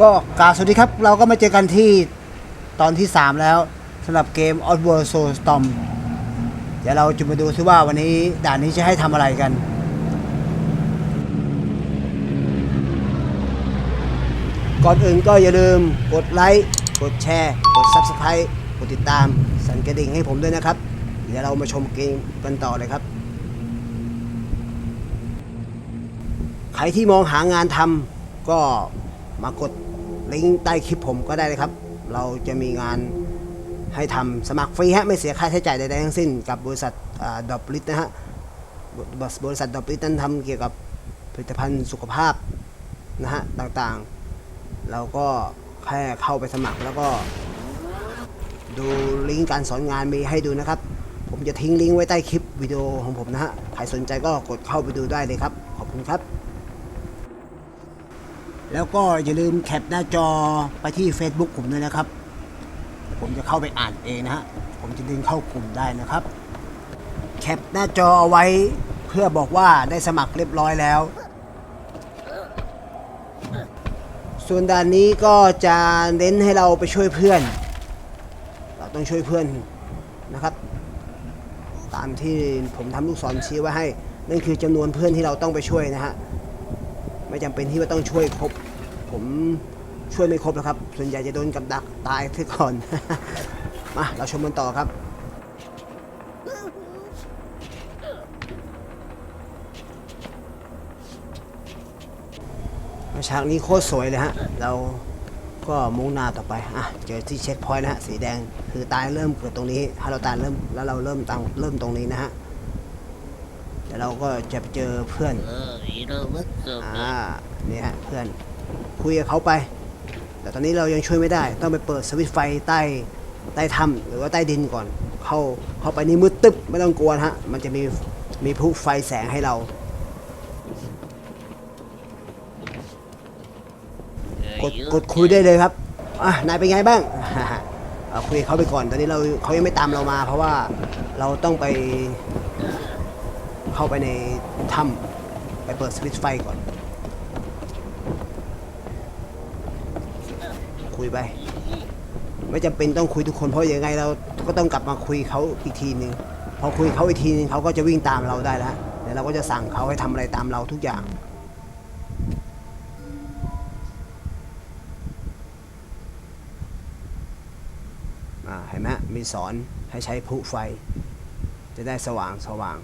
ก็กราบสวัสดีครับ เราก็มาเจอกันที่ตอนที่ 3 แล้วสำหรับเกม Oddworld Soulstorm เดี๋ยวเราจะมาดูซิว่าวันนี้ด่านนี้จะให้ทำอะไรกัน ก่อนอื่นก็อย่าลืมกดไลค์ กดแชร์ กด Subscribe กดติดตาม สั่นกระดิ่งให้ผมด้วยนะครับ เดี๋ยวเรามาชมเกมกันต่อเลยครับ ใครที่มองหางานทำก็มากด ลิงก์ใต้คลิปผมก็ได้เลยครับ เราจะมีงานให้ทำสมัครฟรีฮะไม่เสียค่าใช้จ่ายใดๆทั้งสิ้น กับบริษัทดอปลิตนะฮะบริบริษัทดอปลิตนั้นทำเกี่ยวกับผลิตภัณฑ์สุขภาพนะฮะต่างๆ เราก็แค่เข้าไปสมัครแล้วก็ ดูลิงก์การสอนงานมีให้ดูนะครับ ผมจะทิ้งลิงก์ไว้ใต้คลิปวิดีโอของผมนะฮะใครสนใจก็กดเข้าไปดูได้เลยครับ ขอบคุณครับ แล้วก็อย่าลืมแคปหน้าจอไปที่ Facebook ผมด้วยนะครับ ผมจะเข้าไปอ่านเองนะฮะ ผมจะดึงเข้ากลุ่มได้นะครับ แคปหน้าจอเอาไว้เพื่อบอกว่าได้สมัครเรียบร้อยแล้ว ส่วนด่านนี้ก็จะเน้นให้เราไปช่วยเพื่อน เราต้องช่วยเพื่อนนะครับ ตามที่ผมทำลูกศรชี้ไว้ให้ นั่นคือจำนวนเพื่อนที่เราต้องไปช่วยนะฮะ ไม่จำเป็นที่ว่าต้องช่วยครบ ผมช่วยไม่ครบนะครับ ส่วนใหญ่จะโดนกับดักตายซะก่อน มา เราชมกันต่อครับ ฉากนี้โคตรสวยเลยฮะ เราก็มุ่งหน้าต่อไป อะ เจอที่เช็คพอยต์นะฮะ สีแดง คือตายเริ่มเกิดตรงนี้ ถ้าเราตายเริ่ม แล้วเราเริ่มตังเริ่มตรงนี้นะฮะ เดี๋ยวเราก็จะไปเจอเพื่อน Uh, you know what's so อ่าเนี่ยฮะเพื่อนคุยกับเขาไป แต่ตอนนี้เรายังช่วยไม่ได้ ต้องไปเปิดสวิตช์ไฟใต้ใต้ถ้ำหรือว่าใต้ดินก่อน เข้าเข้าไปนี่มืดตึ๊บไม่ต้องกลัวนะฮะมันจะมีมีพลุไฟแสงให้เรากด you กดคุยได้เลยครับ อะ นายเป็นไงบ้างเอาคุยกับเขาไปก่อน ตอนนี้เราเขายังไม่ตามเรามา เพราะว่าเราต้องไป เข้าไปในถ้ำไปเปิดสวิตช์ไฟก่อน คุยไป ไม่จำเป็นต้องคุยทุกคนเพราะยังไงเราก็ต้องกลับมาคุยเขาอีกทีหนึ่งพอคุยเขาอีกทีนึงเขาก็จะวิ่งตามเราได้แล้วเดี๋ยวเราก็จะสั่งเขาให้ทำอะไรตามเราทุกอย่างอ่าเห็นไหมมีสอนให้ใช้พลุไฟ จะได้สว่างสว่าง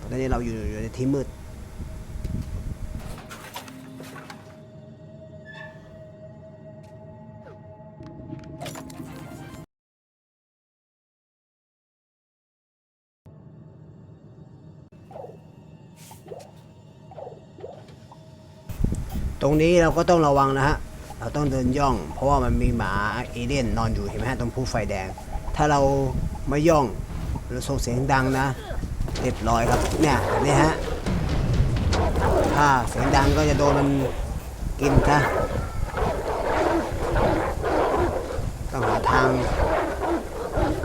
ตอนนี้เราอยู่อยู่ในที่มืด ตรงนี้เราก็ต้องระวังนะฮะ เราต้องเดินย่อง เพราะว่ามันมีหมาเอเลี่ยนนอนอยู่เห็นไหมฮะตรงผู้ไฟแดง ถ้าเราไม่ย่องเราส่งเสียงดังนะ เรียบร้อยครับเนี่ยนี่ฮะถ้าเสียงดังก็จะโดนมันกินนะต้องหาทาง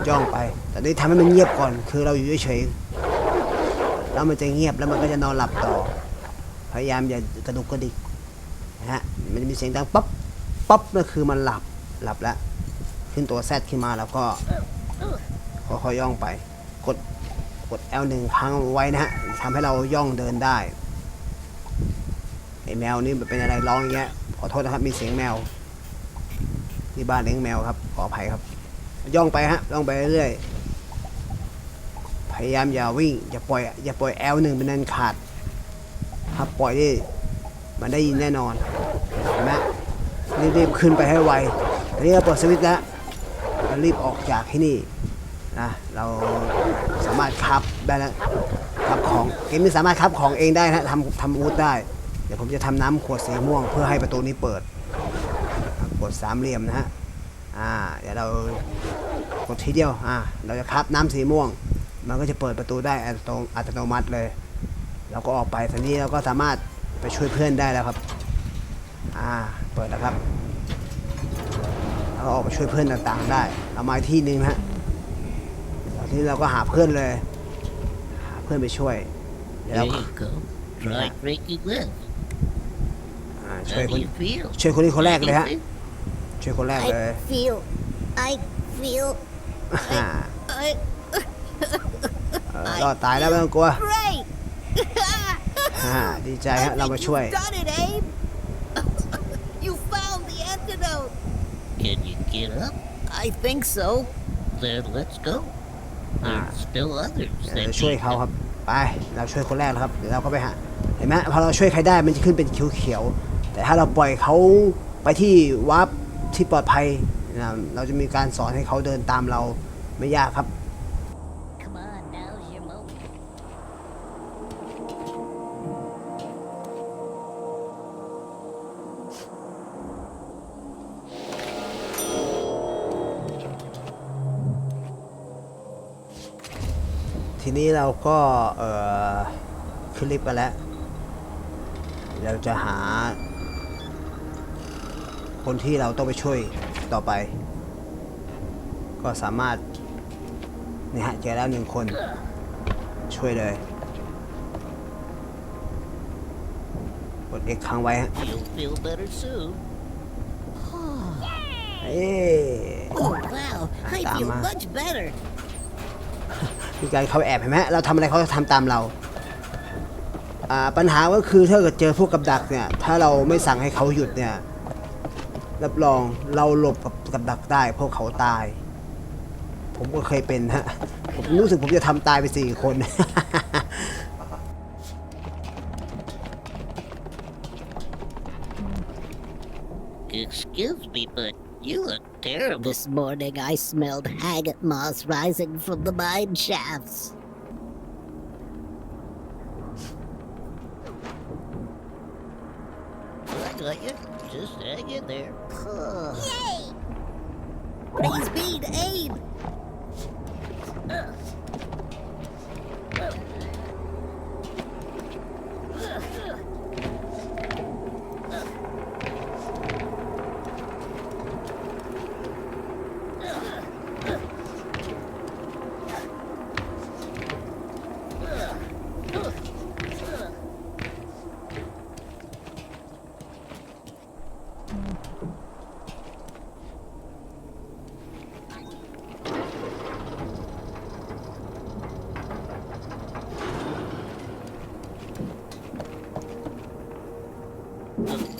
ย่องไป แต่นี่ทำให้มันเงียบก่อน คือเราอยู่เฉยๆแล้วมันจะเงียบแล้วมันก็จะนอนหลับต่อ พยายามอย่ากระดุกกระดิกนะฮะมันจะมีเสียงดังป๊อปป๊อปนั่นคือมันหลับหลับแล้ว ขึ้นตัวแซดขึ้นมาแล้วก็ค่อยๆย่องไป กด กด L หนึ่งครั้งไว้นะฮะทำให้เราย่องเดินได้ไอแมวนี่มันเป็นอะไรร้องอย่างเงี้ยขอโทษนะครับมีเสียงแมวที่บ้านเลี้ยงแมวครับขออภัยครับ ย่องไปฮะย่องไปเรื่อยๆพยายามอย่าวิ่งอย่าปล่อยอย่าปล่อย L หนึ่งเป็นนันขาดถ้าปล่อยนี่มันได้ยินแน่นอนเห็นไหมรีบๆขึ้นไปให้ไวตอนนี้เราเปิดสวิตช์แล้วรีบออกจากที่นี่ นะเราสามารถคับได้แล้วคับของเกมนี้สามารถคับของเองได้นะทำทำอาวุธได้ เดี๋ยวผมจะทำน้ำขวดสีม่วง เพื่อให้ประตูนี้เปิดกดสามเหลี่ยมนะฮะอ่าเดี๋ยวเรากดทีเดียวอ่าเราจะคับน้ำสีม่วง มันก็จะเปิดประตูได้อัตโนอัตโนมัติเลยเราก็ออกไปทีนี้เราก็สามารถไปช่วยเพื่อนได้แล้วครับอ่าเปิดแล้วครับเราออกไปช่วยเพื่อนต่างๆได้เรามาอีกที่หนึ่งนะฮะ ทีนี้เราก็หาเพื่อนเลย หาเพื่อนไปช่วยเดี๋ยว There เรา you go. Try breaking this. อ่าช่วย How คน do you feel? ช่วยคนนี้คนแรกเลยฮะ ช่วยคนแรกเลย I feel. I feel อ่า I เออรอดตายแล้วไม่ต้องกลัว great. อ่าดีใจ I ฮะ เรา think มาช่วย you've done it, Abe. you found the antidote. Can you get up? I think so. Then let's go. There's still others เดี๋ยว that เราช่วย need เขา help. ครับไปเราช่วยคนแรกแล้วครับเดี๋ยวเราก็ไปหาเห็นไหมพอเราช่วยใครได้มันจะขึ้นเป็นเขียวๆแต่ถ้าเราปล่อยเขาไปที่วับที่ปลอดภัยนะเราจะมีการสอนให้เขาเดินตามเราไม่ยากครับ นี้เราก็เอ่อขึ้นลิฟต์กันแล้ว เราจะหา คนที่เราต้องไปช่วยต่อไป ก็สามารถนี่ฮะเจอแล้วหนึ่งคนช่วยเลยกด X ค้างไว้ฮะ You'll feel better soon. เอ้ Oh, wow. I Tama. feel much better. ีการเขาแอบเห็นไหมเราทำอะไรเขาจะทำตามเราปัญหาก็คือถ้าเกิดเจอพวกกับดักเนี่ยถ้าเราไม่สั่งให้เขาหยุดเนี่ยรับรองเราหลบกับกับดักได้เพวกเขาตาย ผมก็เคยเป็นฮะผมรู้สึกผมจะทำตายไปสี่คน Excuse me, but you look terrible. This morning I smelled haggot moss rising from the mine shafts. I got you. Just hang in there. Yay! Praise be to Abe.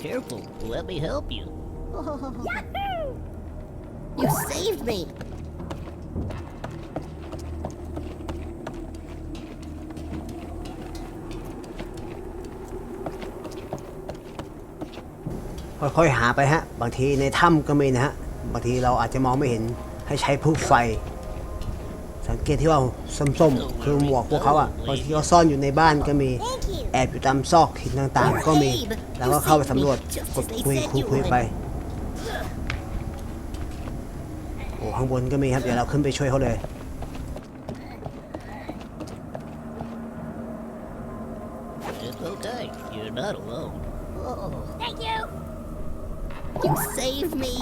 Careful. Let me help you. You saved me. ค่อยๆหาไปฮะ บางทีในถ้ำก็มีนะฮะ บางทีเราอาจจะมองไม่เห็นให้ใช้พลุไฟ สังเกตที่ว่าส้มๆ คือหมวกพวกเขาอะ บางทีเขาซ่อนอยู่ในบ้านก็มี Thank you. แอบอยู่ตามซอกหินต่างๆ ก็มีแล้วก็เข้าไปสำรวจกดคุยคุยคุยไปโอ้ข้างบนก็มีครับ เดี๋ยวเราขึ้นไปช่วยเขาเลย It's okay. You're not alone. Thank you. You saved me.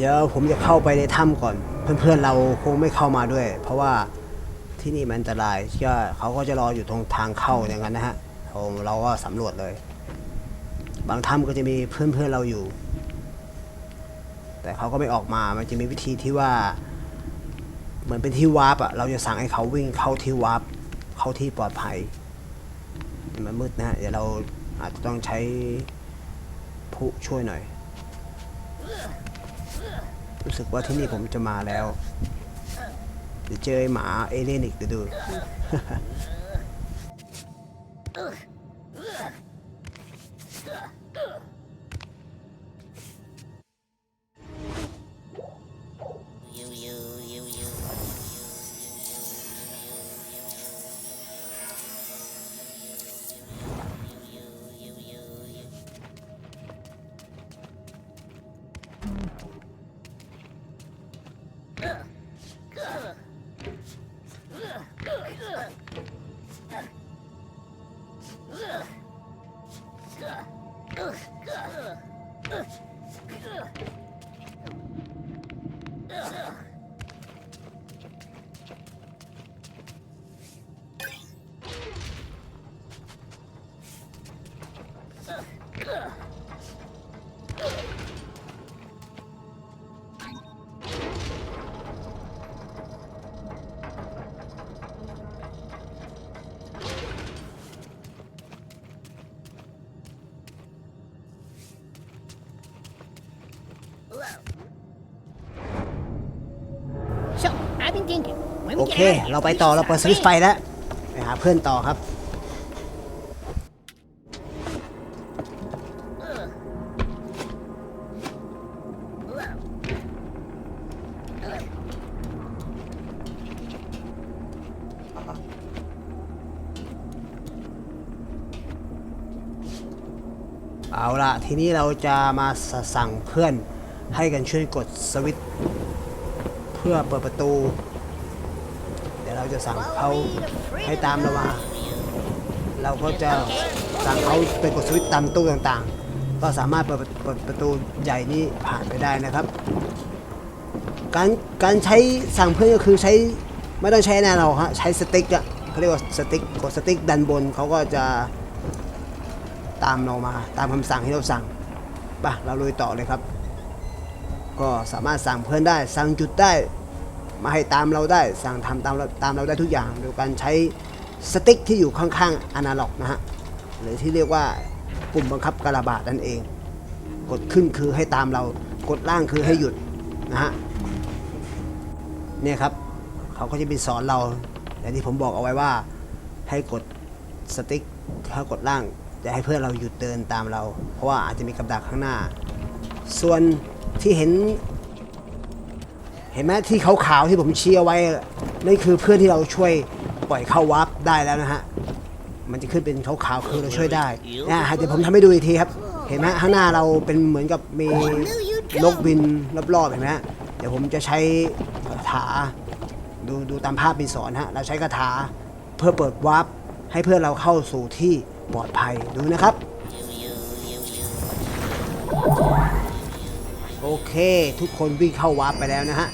เดี๋ยวผมจะเข้าไปในถ้ำก่อน เพื่อนๆเราคงไม่เข้ามาด้วย เพราะว่าที่นี่มันอันตรายก็เขาก็จะรออยู่ตรงทางเข้าอย่างนั้นนะฮะเราเราก็สำรวจเลย บางถ้ำก็จะมีเพื่อนๆเราอยู่ แต่เขาก็ไม่ออกมา มันจะมีวิธีที่ว่าเหมือนเป็นที่วาร์ปอะเราจะสั่งให้เขาวิ่งเข้าที่วาร์ปเข้าที่ปลอดภัย มันมืดนะฮะเดี๋ยวเราอาจจะต้องใช้ผู้ช่วยหน่อย รู้สึกว่าที่นี่ผมจะมาแล้ว เดี๋ยวเจอไอหมาเอเลนิกเดี๋ยวดู โอ we เค get out of here, เราไป we ต่อ should เราเปิด start สวิตช์ไฟ praying. แล้ว ไปหาเพื่อนต่อครับ เอาละทีนี้เราจะมาสสั่งเพื่อนให้กันช่วยกดสวิตช์เพื่อเปิดประตูเดี๋ยวเรา จะสั่งเขาให้ตามเรามาเราก็จะสั่งเขาไปกดสวิตช์ตามตู้ต่างๆ ก็สามารถเปิดเปิดประตูใหญ่นี้ผ่านไปได้นะครับ การการใช้สั่งเพื่อนก็คือใช้ไม่ต้องใช้แน่เราฮะใช้สติ๊กอะเขาเรียกว่าสติ๊กกดสติ๊กดันบนเขาก็จะตามเรามา ตามคำสั่งที่เราสั่งไปะเราลุยต่อเลยครับ ก็สามารถสั่งเพื่อนได้ สั่งจุดได้ มาให้ตามเราได้สั่งทำตามเราตามเราได้ทุกอย่าง โดยการใช้สติ๊กที่อยู่ข้างๆอนาล็อกนะฮะหรือที่เรียกว่าปุ่มบังคับกระบาดนั่นเอง กดขึ้นคือให้ตามเรากดล่างคือให้หยุดนะฮะเนี่ยครับเขาก็จะมีสอนเราอย่างที่ผมบอกเอาไว้ว่าให้กดสติ๊กถ้ากดล่างจะให้เพื่อนเราหยุดเดินตามเรา เพราะว่าอาจจะมีกับดักข้างหน้า ส่วนที่เห็น ห็นไหมที่ขาวๆที่ผมชี้เอาไว้นั่นคือเพื่อนที่เราช่วยปล่อยเข้าวับได้แล้วนะฮะมันจะขึ้นเป็นขาวๆคือเราช่วยได้นะฮะเดี๋ยวผมทำให้ดูอีกทีครับ เห็นไหมข้างหน้าเราเป็นเหมือนกับมีนกบินรอบๆเห็นไหมฮะเดี๋ยวผมจะใช้คาถาดูดูตามภาพมีสอนฮะเราใช้คาถาเพื่อเปิดวับให้เพื่อนเราเข้าสู่ที่ปลอดภัยดูนะครับโอเค ทุกคนวิ่งเข้าวาร์ปไปแล้วนะฮะ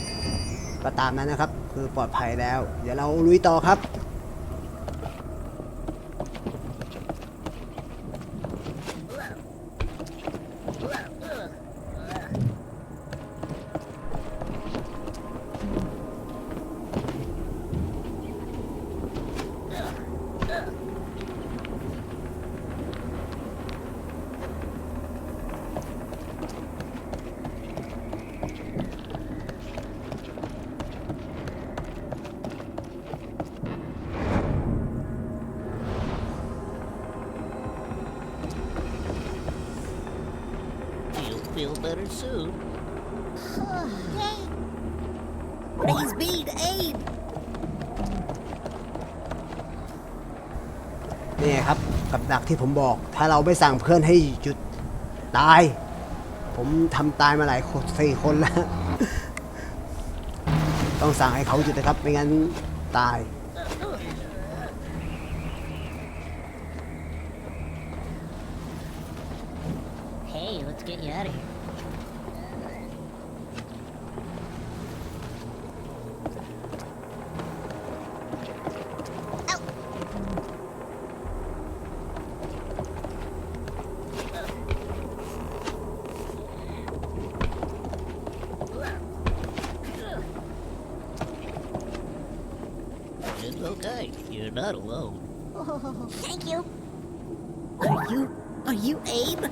ก็ตามนั้นนะครับ คือปลอดภัยแล้ว เดี๋ยวเราลุยต่อครับ feel better soon. Praise be to Abe. นี่ครับกับดักที่ผมบอก ถ้าเราไม่สั่งเพื่อนให้หยุดตาย ผมทำตายมาหลายคนสี่คนแล้ว ต้องสั่งให้เขาหยุดนะครับ ไม่งั้นตาย Hey, let's get you out of here. Are you Abe?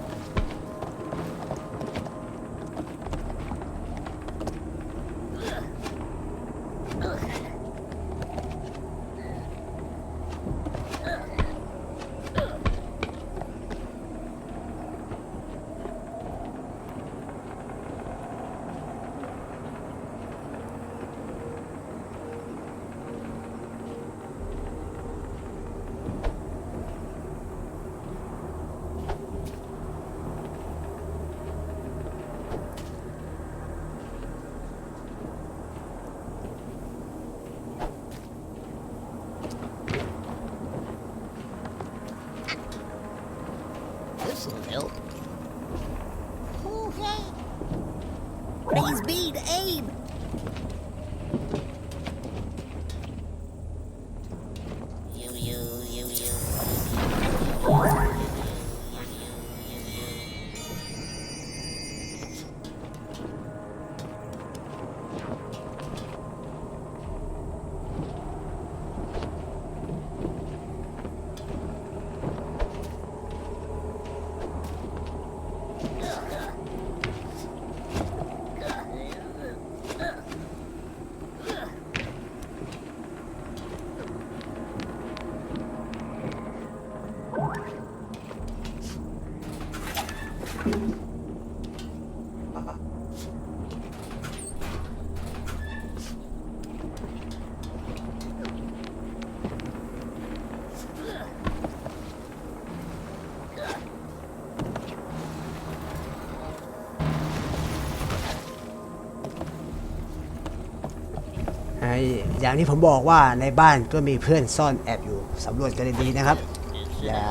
อ้อย่างที่ผมบอกว่าในบ้านก็มีเพื่อนซ่อนแอบอยู่สำรวจกันดีๆนะครับ อย่า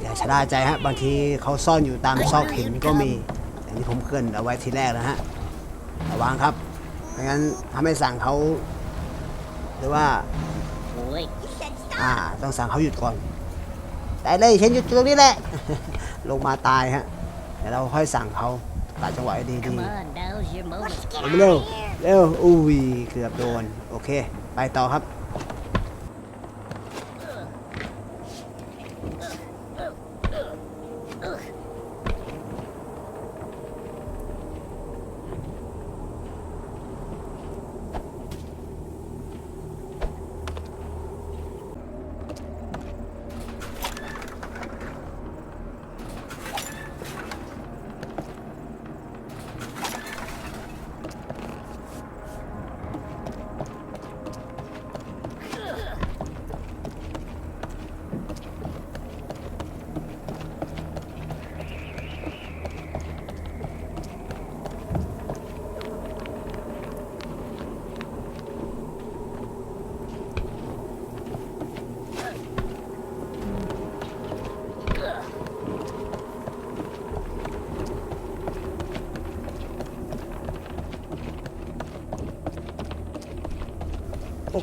อย่าชะล่าใจฮะบางทีเขาซ่อนอยู่ตามซอกหินก็มีอย่างที่ผมเกรินเอาไว้ทีแรกนะฮะระวังครับไม่งั้นถ้าไม่สั่งเขาหรือว่า Wait. อ่าต้องสั่งเขาหยุดก่อนได้เลยฉันหยุดตรงนี้แหละ ลงมาตายฮะเดี๋ยวเราค่อยสั่งเขาตัดจังหวะให้ดี Come ๆ on, now's your moment. เร็ว เร็วอุ้ยเกือบโดน โอเค ไปต่อครับ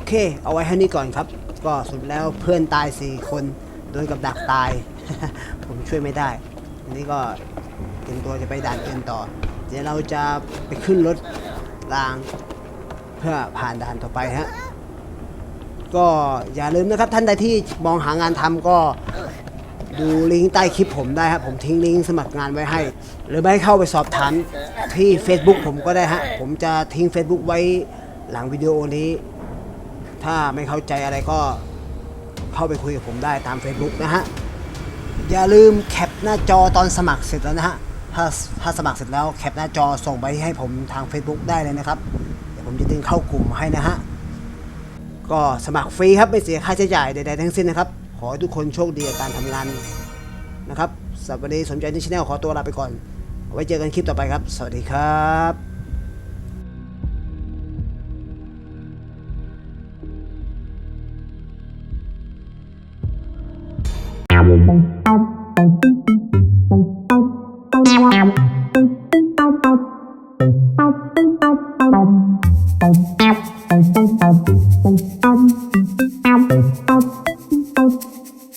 เค เอาไว้แค่นี้ก่อนครับ ก็สุดแล้วเพื่อนตาย 4 คนโดนกับดักตาย ผมช่วยไม่ได้ อันนี้ก็เตรียมตัวจะไปด่านอื่นต่อ เดี๋ยวเราจะไปขึ้นรถราง เพื่อผ่านด่านต่อไปฮะ ก็อย่าลืมนะครับท่านใดที่มองหางานทำก็ดูลิงก์ใต้คลิปผมได้ครับผมทิ้งลิงก์สมัครงานไว้ให้ หรือไม่เข้าไปสอบถามที่ Facebook ผมก็ได้ฮะ ผมจะทิ้ง Facebook ไว้หลังวิดีโอนี้ ถ้าไม่เข้าใจอะไรก็เข้าไปคุยกับผมได้ตาม Facebook นะฮะ อย่าลืมแคปหน้าจอตอนสมัครเสร็จแล้วนะฮะ ถ้าถ้าสมัครเสร็จแล้วแคปหน้าจอส่งไปให้ผมทาง Facebook ได้เลยนะครับ เดี๋ยวผมจะดึงเข้ากลุ่มให้นะฮะ ก็สมัครฟรีครับไม่เสียค่าใช้จ่ายใดๆทั้งสิ้นนะครับ ขอให้ทุกคนโชคดีกับการทำงานนะครับสวัสดีสนใจที่ช anel ขอตัวลาไปก่อน ไว้เจอกันคลิปต่อไปครับ สวัสดีครับ